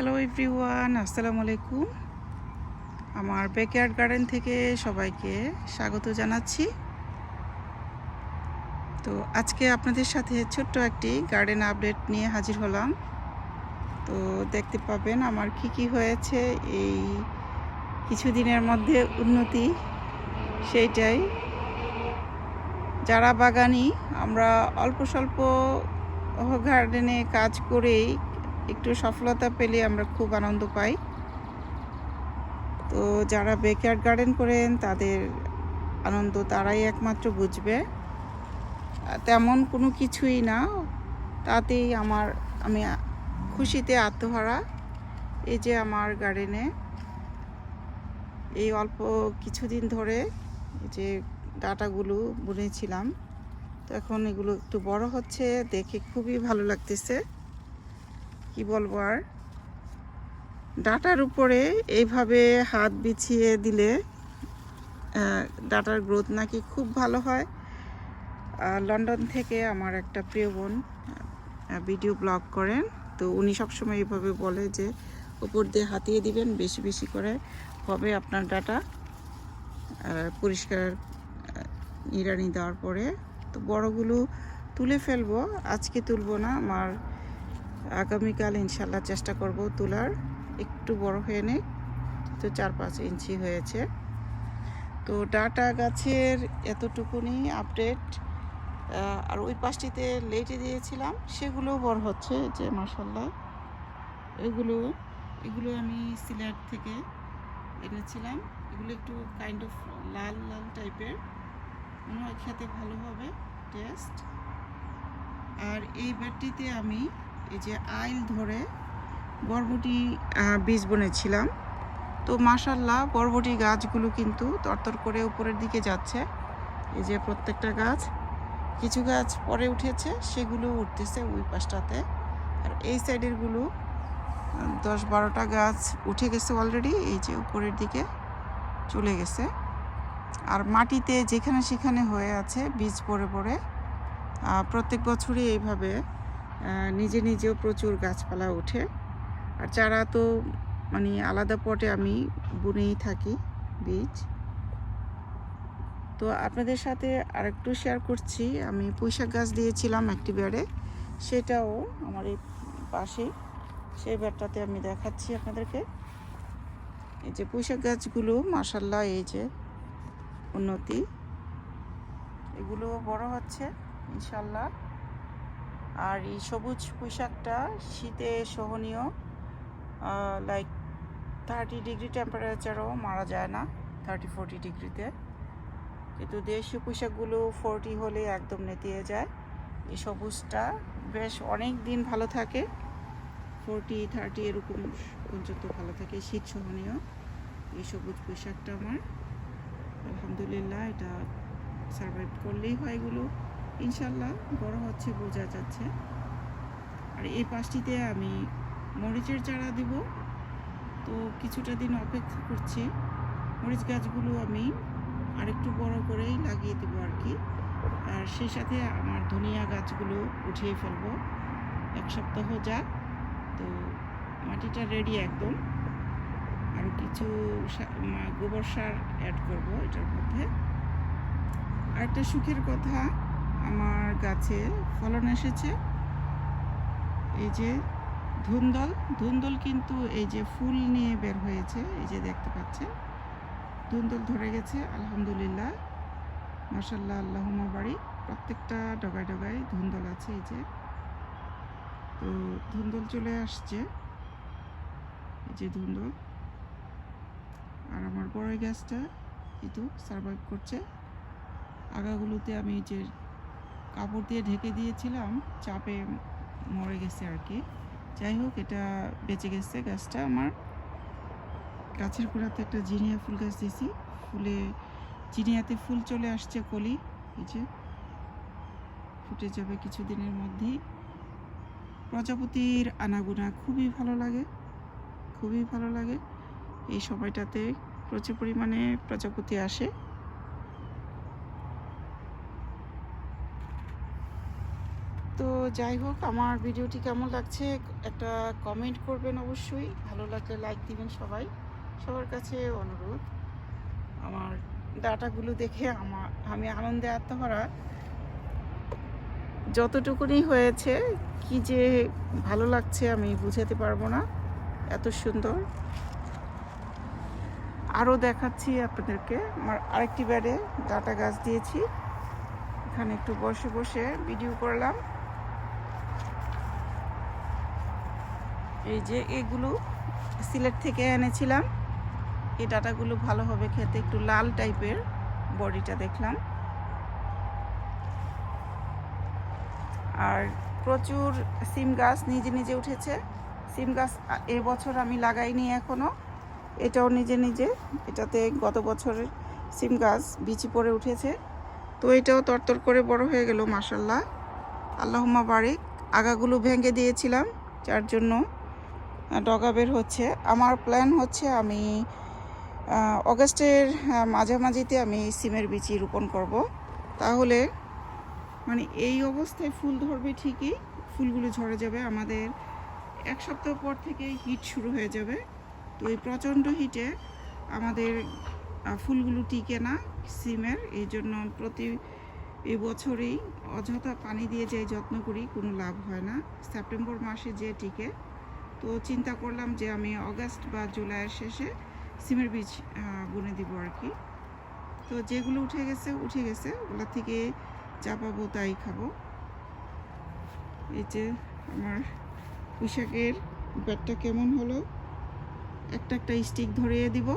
Hello everyone আসসালামু আলাইকুম আমার ব্যাকয়ার্ড গার্ডেন থেকে সবাইকে স্বাগত জানাচ্ছি। তো আজকে আপনাদের সাথে ছোট্ট একটি গার্ডেন আপডেট নিয়ে হাজির হলাম। তো দেখতে পাবেন আমার কি কি হয়েছে। এই কিছুদিনের মধ্যে উন্নতি সেইটাই। যারা বাগানি, আমরা অল্প স্বল্প গার্ডেনে কাজ করেই একটু সফলতা পেলে আমরা খুব আনন্দ পাই। তো যারা বেকয়ার্ড গার্ডেন করেন, তাদের আনন্দ তারাই একমাত্র বুঝবে। তেমন কোনো কিছুই না, তাতেই আমার, আমি খুশিতে আত্মহারা। এই যে আমার গার্ডেনে এই অল্প কিছুদিন ধরে যে ডাটাগুলো বুনেছিলাম। তো এখন এগুলো একটু বড় হচ্ছে, দেখে খুবই ভালো লাগতেছে। কি বলব আর? ডাটার উপরে এইভাবে হাত বিছিয়ে দিলে ডাটার গ্রোথ নাকি খুব ভালো হয়। লন্ডন থেকে আমার একটা প্রিয় বোন ভিডিও ব্লগ করেন। তো উনি সবসময় এইভাবে বলে যে উপর দিয়ে হাতিয়ে দিবেন, বেশি বেশি করে হবে আপনার ডাটা। পরিষ্কার নিড়ানি দেওয়ার পরে, তো বড়গুলো তুলে ফেলব, আজকে তুলবো না, আমার আগামীকাল ইনশাল্লাহ চেষ্টা করব তোলার। একটু বড় হয়ে নে তো চার পাঁচ ইঞ্চি হয়েছে। তো ডাটা গাছের এতটুকুনি আপডেট। আর ওই পাশটিতে লেটে দিয়েছিলাম সেগুলো বড় হচ্ছে যে মাসাল্লাহ এগুলো এগুলো আমি সিলেট থেকে এনেছিলাম। এগুলো একটু কাইন্ড অফ লাল লাল টাইপের। মনে হয় খেতে ভালো হবে, টেস্ট। আর এই বেডটিতে আমি এই যে আইল ধরে বরবটি বীজ বনেছিলাম। তো মাশাল্লাহ বরবটি গাছগুলো কিন্তু তরতর করে উপরের দিকে যাচ্ছে। এই যে প্রত্যেকটা গাছ কিছু গাছ পরে উঠেছে সেগুলো উঠতেছে ওই পাশটাতে। আর এই সাইডেরগুলো দশ বারোটা গাছ উঠে গেছে অলরেডি এই যে উপরের দিকে চলে গেছে। আর মাটিতে যেখানে সেখানে হয়ে আছে বীজ পড়ে আহ, প্রত্যেক বছরই এইভাবে নিজে নিজেও প্রচুর গাছপালা ওঠে। আর চারা তো মানে আলাদা পটে আমি বুনেই থাকি বীজ। তো আপনাদের সাথে আরেকটু শেয়ার করছি। আমি পুঁইশাক গাছ দিয়েছিলাম একটি বেড়ে, সেটাও আমার এই পাশে, সেই বেড়টাতে আমি দেখাচ্ছি আপনাদেরকে। এই যে পুঁইশাক গাছগুলো মাসাল্লাহ এই যে উন্নতি। এগুলো বড় হচ্ছে ইনশাল্লাহ আর এই সবুজ পোশাকটা শীতে সহনীয় লাইক থার্টি ডিগ্রি টেম্পারেচারও মারা যায় না থার্টি ফোরটি ডিগ্রিতে কিন্তু দেশীয় পোশাকগুলো ফোরটি হলে একদম নেতিয়ে যায়। এই সবুজটা বেশ অনেক দিন ভালো থাকে ফোরটি থার্টি এরকম পর্যন্ত ভালো থাকে, শীত সহনীয়। এই সবুজ পোশাকটা আমার, আলহামদুলিল্লাহ এটা সার্ভাইভ করলেই হয় এগুলো। ইনশাল্লাহ বড় হচ্ছে, বোঝা যাচ্ছে। আর এই পাশটিতে আমি মরিচের চারা দিব। তো কিছুটা দিন অপেক্ষা করছি। মরিচ গাছগুলো আমি আরেকটু বড় করেই লাগিয়ে দেবো আর কি। আর সেই সাথে আমার ধনিয়া গাছগুলো উঠিয়ে ফেলব। এক সপ্তাহ যাক। তো মাটিটা রেডি একদম। আর কিছু গোবর সার অ্যাড করব এটার মধ্যে। আরেকটা সুখের কথা আমার গাছে ফলন এসেছে। এই যে ধুন্দল ধুন্দল কিন্তু এই যে ফুল নিয়ে বের হয়েছে, এই যে দেখতে পাচ্ছেন। ধুন্দল ধরে গেছে, আলহামদুলিল্লাহ। মাসাল্লাহ আল্লাহমা বাড়ি প্রত্যেকটা ডগায় ডগায় ধুন্দল আছে এই যে। তো ধুন্দল চলে আসছে। এই যে ধুন্দল। আর আমার বড় গ্যাসটা এই তো সার্ভাইভ করছে। আগাগুলোতে আমি যে কাপড় দিয়ে ঢেকে দিয়েছিলাম, চাপে মরে গেছে আর কি। যাই হোক, এটা বেঁচে গেছে গাছটা আমার। গাছের গোড়াতে একটা জিনিয়া ফুল গাছ দিয়েছি। ফুলে, জিনিয়াতে ফুল চলে আসছে কলি, এই যে। ফুটে যাবে কিছুদিনের মধ্যেই। প্রজাপতির আনাগোনা খুবই ভালো লাগে, খুবই ভালো লাগে। এই সময়টাতে প্রচুর পরিমাণে প্রজাপতি আসে তো যাই হোক, আমার ভিডিওটি কেমন লাগছে একটা কমেন্ট করবেন অবশ্যই। ভালো লাগলে লাইক দিবেন সবাই। সবার কাছে অনুরোধ, আমার ডাটাগুলো দেখে আমার, আমি আনন্দে আত্মহারা। যতটুকুনি হয়েছে, কি যে ভালো লাগছে আমি বুঝাতে পারব না, এত সুন্দর। আরও দেখাচ্ছি আপনাদেরকে, আমার আরেকটি ব্যাডে ডাটা গাছ দিয়েছি। এখানে একটু বসে বসে ভিডিও করলাম। এই যে এগুলো সিলেট থেকে এনেছিলাম। এই ডাটাগুলো ভালো হবে খেতে, একটু লাল টাইপের বডিটা দেখলাম। আর প্রচুর সিম গাছ নিজে নিজে উঠেছে। সিম গাছ এবছর আমি লাগাইনি এখনও। এটাও নিজে নিজে। এটাতে গত বছরের সিম গাছ বিচি পড়ে উঠেছে। তো এটাও তরতর করে বড় হয়ে গেল মাসাল্লাহ আল্লাহমা বারিক। আগাগুলো ভেঙে দিয়েছিলাম, যার জন্য ডগা বের হচ্ছে। আমার প্ল্যান হচ্ছে আমি অগাস্টের মাঝামাঝিতে আমি সিমের বিচি রোপণ করব। তাহলে মানে এই অবস্থায় ফুল ধরবে ঠিকই, ফুলগুলো ঝরে যাবে। আমাদের এক সপ্তাহ পর থেকে হিট শুরু হয়ে যাবে। তো এই প্রচণ্ড হিটে আমাদের ফুলগুলো টিকে না সিমের। এই জন্য প্রতি এই বছরেই অযথা পানি দিয়ে যে যত্ন করি, কোনো লাভ হয় না। সেপ্টেম্বর মাসে যে টিকে তো চিন্তা করলাম যে আমি অগাস্ট বা জুলাইয়ের শেষে সিমের বীজ বুনে দিব আর কি। তো যেগুলো উঠে গেছে উঠে গেছে, ওগুলো থেকে যা পাবো, তাই খাব। এই যে আমার পুঁইশাকের ব্যাটটা কেমন হলো? একটা একটা স্টিক ধরিয়ে দিব।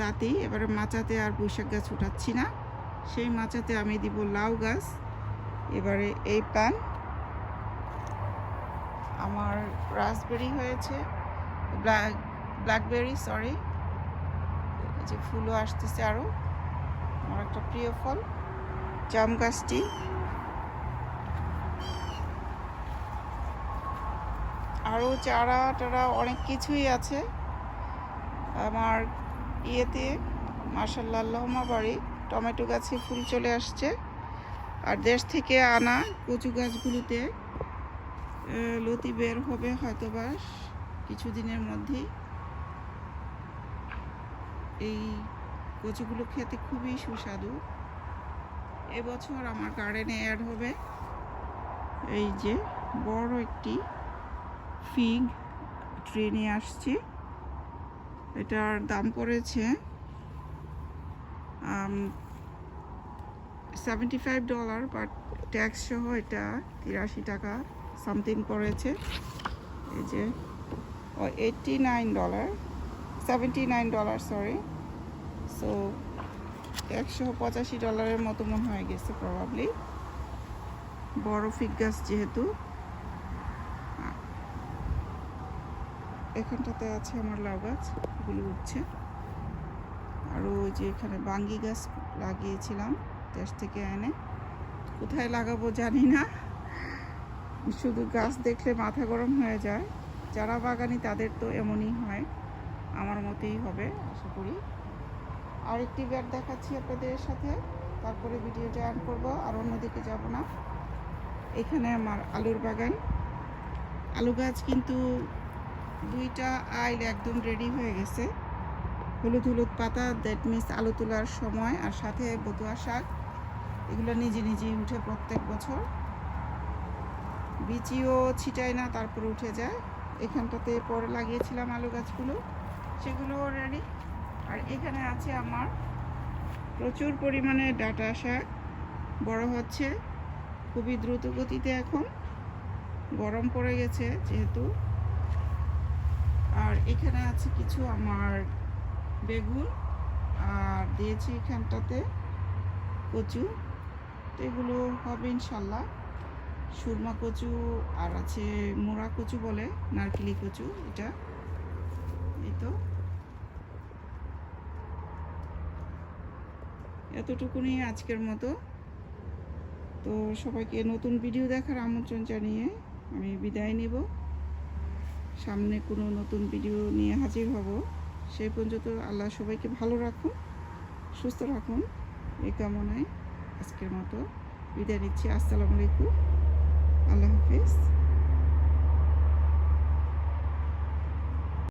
তাতেই এবারে মাচাতে আর পুঁইশাক গাছ উঠাচ্ছি না। সেই মাচাতে আমি দিব লাউ গাছ। এবারে এই প্যান আমার রাসবেরি হয়েছে ব্ল্যাক ব্ল্যাকবেরি সরি যে ফুলও আসতেছে আরও আমার একটা প্রিয় ফল, জাম গাছটি। আরও চারা টারা অনেক কিছুই আছে, আমার ইয়েতে মার্শাল্লাহ আল্লাহমা বাড়ি, টমেটো গাছে ফুল চলে আসছে, আর দেশ থেকে আনা কচু গাছগুলোতে লতি বের হবে হয়তো বা কিছুদিনের মধ্যেই। এই কচুগুলো খেতে খুবই সুস্বাদু। এবছর আমার গার্ডেনে অ্যাড হবে এই যে বড় একটি ফিগ ট্রে নিয়ে আসছি। এটার দাম পড়েছে seventy five dollar but tax সহ এটা তিরাশি টাকা। সামথিং পড়েছে এই যে, ও eighty nine dollar seventy nine dollar sorry so একশো পঁচাশি ডলারের মতো মনে হয়ে গেছে প্রবাবলি বড় ফিগ গাছ যেহেতু। এখানটাতে আছে আমার লাউ গাছ, এগুলো উঠছে। আরও ওই যে এখানে বাঙ্গি গাছ লাগিয়েছিলাম, দেশ থেকে এনে। কোথায় লাগাবো জানি না। শুধু গাছ দেখলে মাথা গরম হয়ে যায়। যারা বাগানি, তাদের তো এমনই হয়। আমার মতেই হবে, আশা করি। আরেকটি ব্যাট দেখাচ্ছি আপনাদের সাথে। তারপরে ভিডিওটা অ্যাড করব, আর অন্যদিকে যাব না। এখানে আমার আলুর বাগান। আলু গাছ কিন্তু দুইটা আইল একদম রেডি হয়ে গেছে। হলুদ হলুদ পাতা দ্যাট মিনস আলু তোলার সময়, আর সাথে বতুয়া শাক। এগুলো নিজে নিজেই উঠে প্রত্যেক বছর। বিচিও ছিটায় না, তারপরে উঠে যায়। এখানটাতে পরে লাগিয়েছিলাম আলু গাছগুলো। সেগুলো রেডি আর এখানে আছে আমার প্রচুর পরিমাণে ডাটা শাক। বড় হচ্ছে, খুবই দ্রুত গতিতে এখন। গরম পড়ে গেছে যেহেতু। আর এখানে আছে কিছু আমার বেগুন। আর দিয়েছি এখানটাতে কচু। তো এগুলো হবে ইনশাল্লাহ। সুরমা কচু আর আছে মোড়া কচু বলে, নারকেলি কচু, এটা। এই তো। এতটুকুনি আজকের মতো। তো সবাইকে নতুন ভিডিও দেখার আমন্ত্রণ জানিয়ে আমি বিদায় নেব। সামনে কোনো নতুন ভিডিও নিয়ে হাজির হব। সেই পর্যন্ত আল্লাহ সবাইকে ভালো রাখুন, সুস্থ রাখুন। এই কামনায় আজকের মতো বিদায় নিচ্ছি। আসসালামু আলাইকুম। আল্লাহ হাফিজ।